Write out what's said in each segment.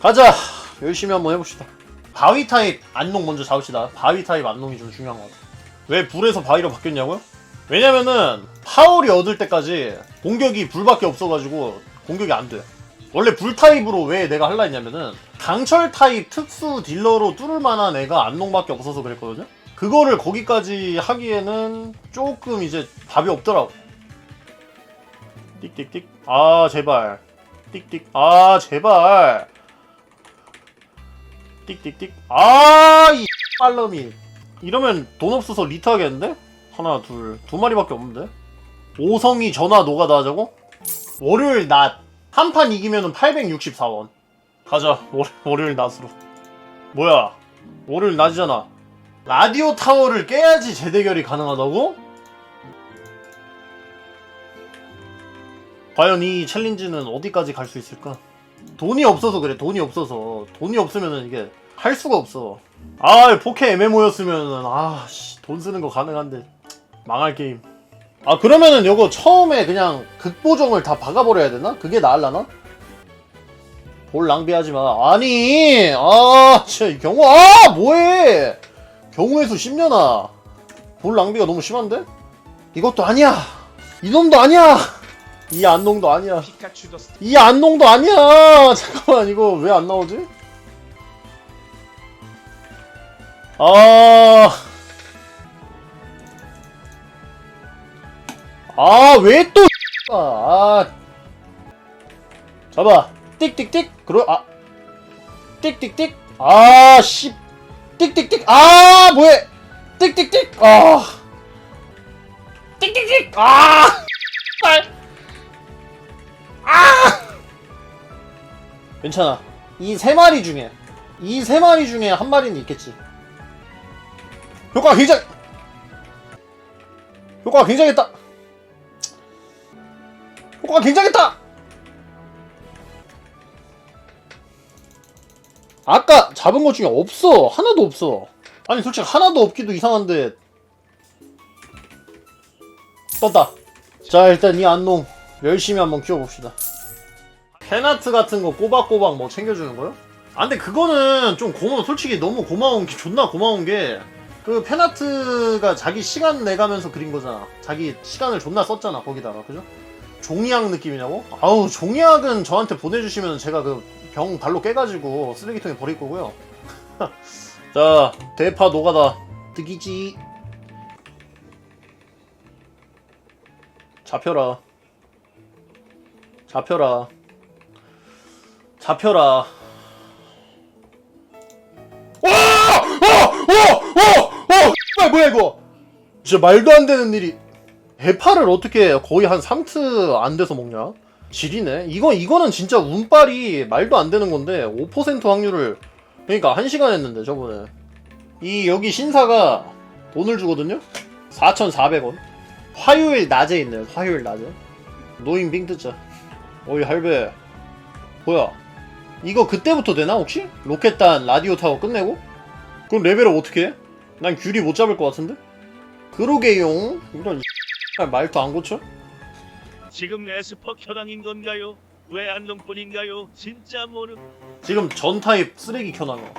가자. 열심히 한번 해봅시다. 바위 타입 안농 먼저 잡읍시다. 바위 타입 안농이 좀 중요한 것 같아. 왜 불에서 바위로 바뀌었냐고요? 왜냐면은 파울이 얻을 때까지 공격이 불밖에 없어가지고 공격이 안 돼. 원래 불 타입으로 왜 내가 할라 했냐면은 강철 타입 특수 딜러로 뚫을 만한 애가 안농밖에 없어서 그랬거든요? 그거를 거기까지 하기에는 조금 이제 답이 없더라고. 띡띡띡. 아 제발. 띡띡. 아 제발 띡띡띡 아이 빨럼이 이러면 돈 없어서 리트 하겠는데? 하나 둘두 마리밖에 없는데? 오성이 전화 노가다 하자고? 월요일 낮 한 판 이기면은 864원 가자 월, 월요일 낮으로 뭐야 월요일 낮이잖아 라디오 타워를 깨야지 재대결이 가능하다고? 과연 이 챌린지는 어디까지 갈 수 있을까? 돈이 없어서 그래 돈이 없어서 돈이 없으면은 이게 할 수가 없어. 아 포켓 MMO였으면은 아씨 돈 쓰는 거 가능한데 망할 게임. 아 그러면은 요거 처음에 그냥 극보정을 다 박아버려야 되나? 그게 나을라나? 볼 낭비하지 마. 아니 아 진짜 이 경우 아 뭐해? 경우의 수 10년아. 볼 낭비가 너무 심한데? 이것도 아니야. 이놈도 아니야. 이 안농도 아니야. 이 안농도 아니야. 잠깐만 이거 왜 안 나오지? 아... 아, 왜 또, 아, 잡아. 띡띡띡. 그러, 아. 띡띡띡. 아, 씨. 띡띡띡. 아, 뭐해. 띡띡띡. 아. 띡띡띡. 아. 괜찮아. 이 세 마리 중에 이 세 마리 중에 한 마리는 있겠지. 효과가 굉장히 효과가 굉장했다. 효과가 굉장했다. 아까 잡은 것 중에 없어. 하나도 없어. 아니 솔직히 하나도 없기도 이상한데 떴다. 자 일단 이 안농 열심히 한번 키워봅시다. 페나트 같은 거 꼬박꼬박 뭐 챙겨주는 거요? 아 근데 그거는 좀 고마워 솔직히 너무 고마운 게 존나 고마운 게 그 페나트가 자기 시간 내가면서 그린 거잖아. 자기 시간을 존나 썼잖아 거기다가. 그죠? 종이학 느낌이냐고? 아우 종이학은 저한테 보내주시면 제가 그 병 발로 깨가지고 쓰레기통에 버릴 거고요. 자 대파 노가다. 득이지. 잡혀라. 잡혀라. 잡혀라. 씨발, 뭐야 이거? 진짜 말도 안 되는 일이. 해파를 어떻게 거의 한 3트 안 돼서 먹냐? 지리네. 이거 이거는 진짜 운빨이 말도 안 되는 건데 5% 확률을 그러니까 1시간 했는데 저번에 이 여기 신사가 돈을 주거든요. 4,400원. 화요일 낮에 있네요. 화요일 낮에. 노인 빙 뜨자. 어이 할배. 뭐야? 이거 그때부터 되나 혹시? 로켓단 라디오 타워 끝내고? 그럼 레벨업 어떻게 해? 난 귤이 못 잡을 것 같은데? 그러게용 이런 말도 안 고쳐? 지금 에스퍼 켜당인 건가요? 왜 안동뿐인가요? 진짜 모르 지금 전 타입 쓰레기 켜놔요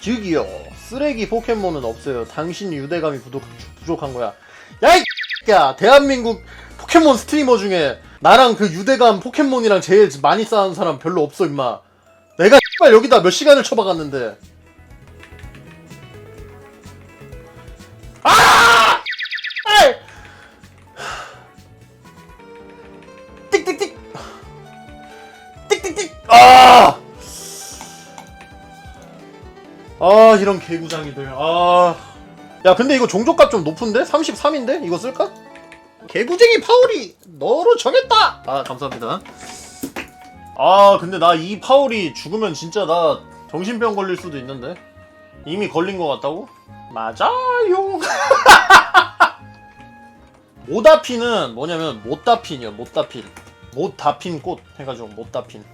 즉이요 쓰레기 포켓몬은 없어요 당신 유대감이 부족, 부족한 거야 야 이 야 대한민국 포켓몬 스트리머 중에 나랑 그 유대감 포켓몬이랑 제일 많이 싸우는 사람 별로 없어 임마 내가 씨발 여기다 몇 시간을 쳐박았는데 아 이런 개구장이들 아. 야 근데 이거 종족값 좀 높은데? 33인데? 이거 쓸까? 개구쟁이 파울이 너로 정했다! 아 감사합니다 아 근데 나 이 파울이 죽으면 진짜 나 정신병 걸릴 수도 있는데 이미 걸린 것 같다고? 맞아요 오다핀은 뭐냐면 못다핀이요 못다핀 못다핀 꽃 해가지고 못다핀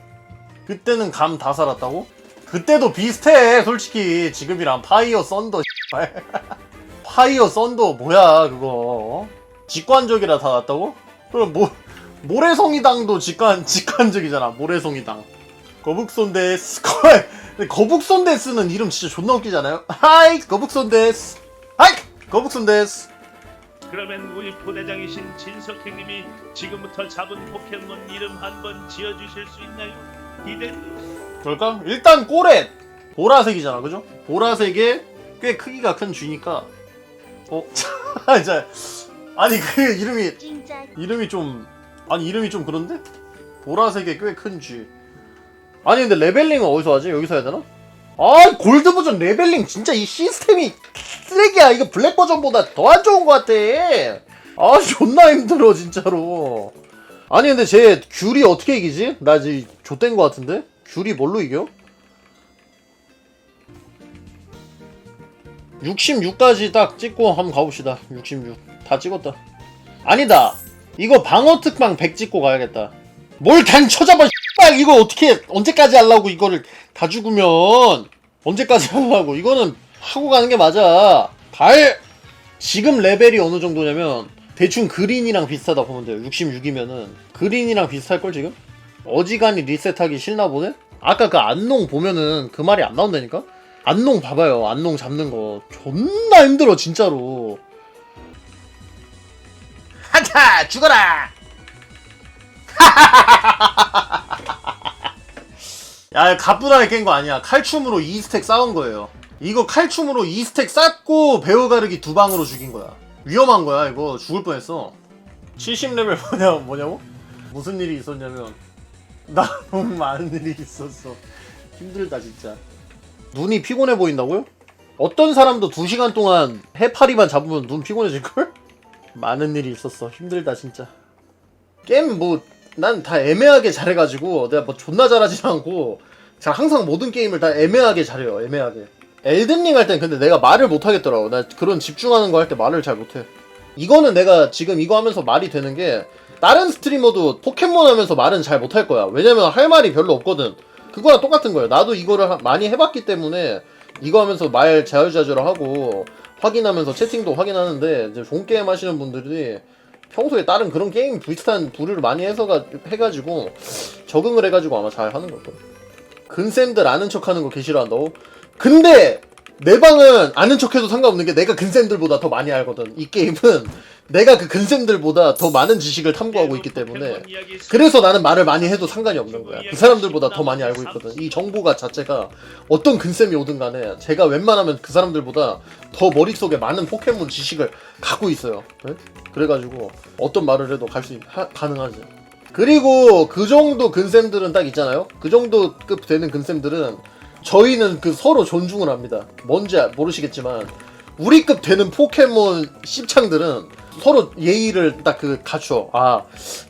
그때는 감 다 살았다고? 그때도 비슷해 솔직히 지금이랑 파이어 썬더. 파이어 썬더 뭐야 그거 직관적이라 다 났다고? 그럼 뭐 모래성이당도 직관 직관적이잖아 모래성이당 거북손 데스 거- 근데 거북손 데스는 이름 진짜 존나 웃기잖아요 하이 거북손 데스 하이 거북손 데스 그러면 우리 부대장이신 진석행님이 지금부터 잡은 포켓몬 이름 한번 지어주실 수 있나요? 기대. 그럴까? 일단 꼬렛 보라색이잖아 그죠? 보라색에 꽤 크기가 큰 쥐니까 어? 자, 아니 그 이름이 진짜 이름이 좀 아니 이름이 좀 그런데? 보라색에 꽤 큰 쥐. 아니 근데 레벨링은 어디서 하지? 여기서 해야 되나? 아 골드 버전 레벨링 진짜 이 시스템이 쓰레기야. 이거 블랙 버전보다 더 안 좋은 것 같아. 아 존나 힘들어 진짜로. 아니 근데 쟤 귤이 어떻게 이기지? 나 지금 좆된 것 같은데? 귤이 뭘로 이겨? 66까지 딱 찍고 한번 가봅시다. 66. 다 찍었다. 아니다. 이거 방어 특방 100 찍고 가야겠다. 뭘 단 쳐잡아, 씨발 이거 어떻게 언제까지 하려고 이거를 다 죽으면 언제까지 하려고 이거는 하고 가는 게 맞아. 발 지금 레벨이 어느 정도냐면 대충 그린이랑 비슷하다 보면 돼요. 66이면은 그린이랑 비슷할 걸 지금? 어지간히 리셋하기 싫나 보네. 아까 그 안농 보면은 그 말이 안 나온다니까. 안농 봐봐요. 안농 잡는 거 존나 힘들어 진짜로. 하차 죽어라. 야 가뿐하게 깬 거 아니야. 칼춤으로 2스택 쌓은 거예요. 이거 칼춤으로 2스택 쌓고 배우 가르기 두 방으로 죽인 거야. 위험한 거야 이거 죽을 뻔했어. 70레벨 뭐냐 뭐냐고? 무슨 일이 있었냐면 나 너무 많은 일이 있었어. 힘들다 진짜. 눈이 피곤해 보인다고요? 어떤 사람도 2시간 동안 해파리만 잡으면 눈 피곤해질걸? 많은 일이 있었어. 힘들다 진짜. 게임 뭐 난 다 애매하게 잘해가지고 내가 뭐 존나 잘하진 않고 제가 항상 모든 게임을 다 애매하게 잘해요. 애매하게. 엘든링 할 땐 근데 내가 말을 못 하겠더라고. 나 그런 집중하는 거 할 때 말을 잘 못해. 이거는 내가 지금 이거 하면서 말이 되는 게 다른 스트리머도 포켓몬 하면서 말은 잘 못할 거야. 왜냐면 할 말이 별로 없거든. 그거랑 똑같은 거예요. 나도 이거를 하- 많이 해봤기 때문에 이거 하면서 말 자유자재로 하고 확인하면서 채팅도 확인하는데 이제 종 게임 하시는 분들이 평소에 다른 그런 게임 비슷한 부류를 많이 해서가 해가지고 적응을 해가지고 아마 잘 하는 걸 거예요. 근쌤들 아는 척하는 거 개 싫어한다고? 근데 내 방은 아는 척해도 상관없는 게 내가 근쌤들보다 더 많이 알거든. 이 게임은 내가 그 근쌤들보다 더 많은 지식을 탐구하고 있기 때문에 그래서 나는 말을 많이 해도 상관이 없는 거야. 그 사람들보다 더 많이 알고 있거든. 이 정보가 자체가 어떤 근쌤이 오든 간에 제가 웬만하면 그 사람들보다 더 머릿속에 많은 포켓몬 지식을 갖고 있어요. 네? 그래가지고 어떤 말을 해도 갈 수 가능하지. 그리고 그 정도 근쌤들은 딱 있잖아요. 그 정도 급 되는 근쌤들은 저희는 그 서로 존중을 합니다. 뭔지 아- 모르시겠지만 우리급 되는 포켓몬 씹창들은 서로 예의를 딱 그 갖춰. 아,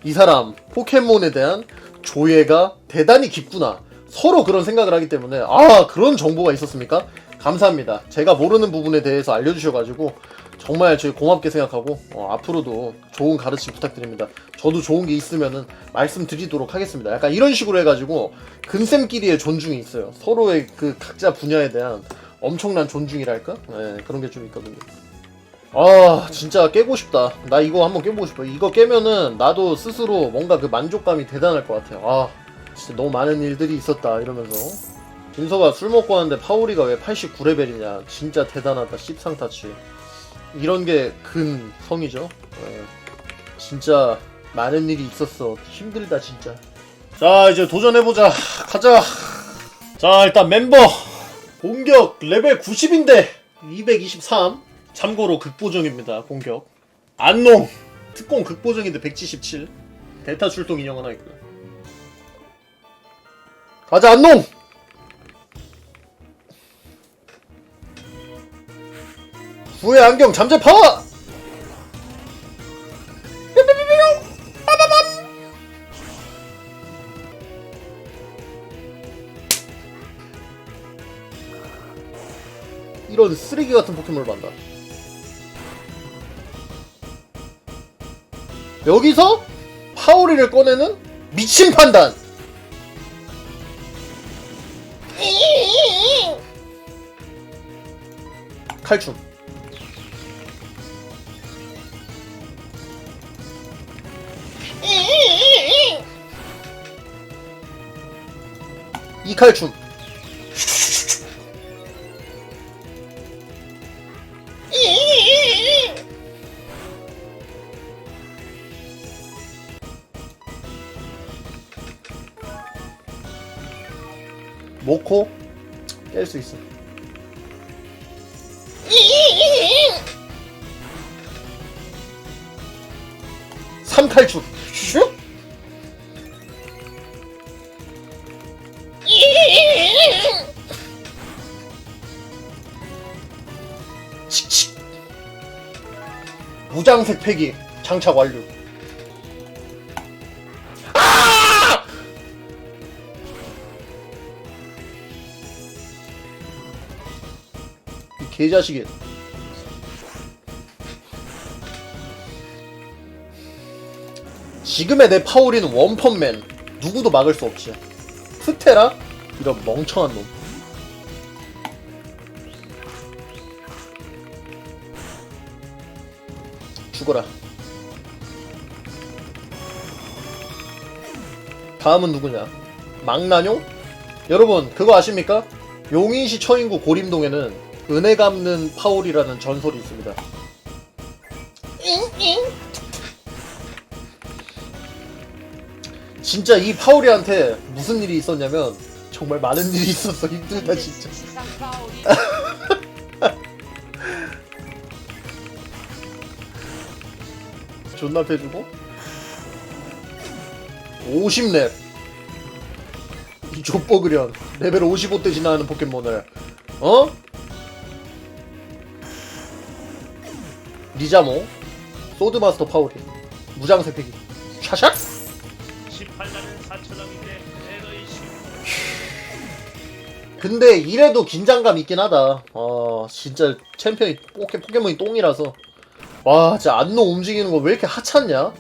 이 사람 포켓몬에 대한 조예가 대단히 깊구나. 서로 그런 생각을 하기 때문에 아, 그런 정보가 있었습니까? 감사합니다. 제가 모르는 부분에 대해서 알려주셔가지고 정말 저희 고맙게 생각하고 어, 앞으로도 좋은 가르침 부탁드립니다. 저도 좋은 게 있으면은 말씀드리도록 하겠습니다. 약간 이런 식으로 해가지고 근쌤끼리의 존중이 있어요. 서로의 그 각자 분야에 대한 엄청난 존중이랄까? 네, 그런 게 좀 있거든요. 아 진짜 깨고 싶다. 나 이거 한번 깨보고 싶어. 이거 깨면은 나도 스스로 뭔가 그 만족감이 대단할 것 같아요. 아 진짜 너무 많은 일들이 있었다 이러면서. 진서가 술 먹고 하는데 파오리가 왜 89레벨이냐. 진짜 대단하다 씹상타치. 이런 게 근성이죠. 예. 진짜 많은 일이 있었어. 힘들다 진짜. 자 이제 도전해보자. 가자. 자 일단 멤버 공격 레벨 90인데 223 참고로 극보정입니다 공격. 안농! 특공 극보정인데 177 델타 출동 인형 하나 있고요. 가자 안농! 후의 안경 잠재 파워! 이런 쓰레기 같은 포켓몬을 만다 여기서 파오리를 꺼내는 미친 판단. 칼춤. 3칼춤 깰수 있어. 삼칼춤 슉 무장색 패기 장착 완료 개자식이 지금의 내 파워리는 원펀맨 누구도 막을 수 없지 스테라? 이런 멍청한 놈 죽어라 다음은 누구냐 망나뇽? 여러분 그거 아십니까? 용인시 처인구 고림동에는 은혜 갚는 파울이라는 전설이 있습니다. 진짜 이 파울이한테 무슨 일이 있었냐면 정말 많은 일이 있었어 힘들다 진짜. 존나 패주고? 50렙. 이 족버그련 레벨 55대 지나는 포켓몬을. 어? 리자모 소드마스터 파우리 무장색 패기. 샤샥! 18나는 4천왕인데 에너의 심 근데 이래도 긴장감 있긴 하다. 어 진짜 챔피언이 포켓, 포켓몬이 똥이라서. 와 진짜 안노 움직이는 거 왜 이렇게 하찮냐?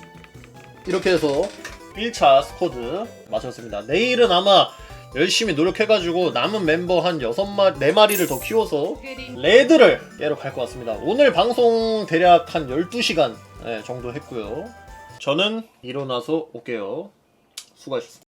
이렇게 해서 1차 스쿼드 마쳤습니다. 내일은 아마 열심히 노력해가지고 남은 멤버 한 6마리, 4마리를 더 키워서 레드를 깨러 갈 것 같습니다. 오늘 방송 대략 한 12시간 정도 했고요. 저는 일어나서 올게요. 수고하셨습니다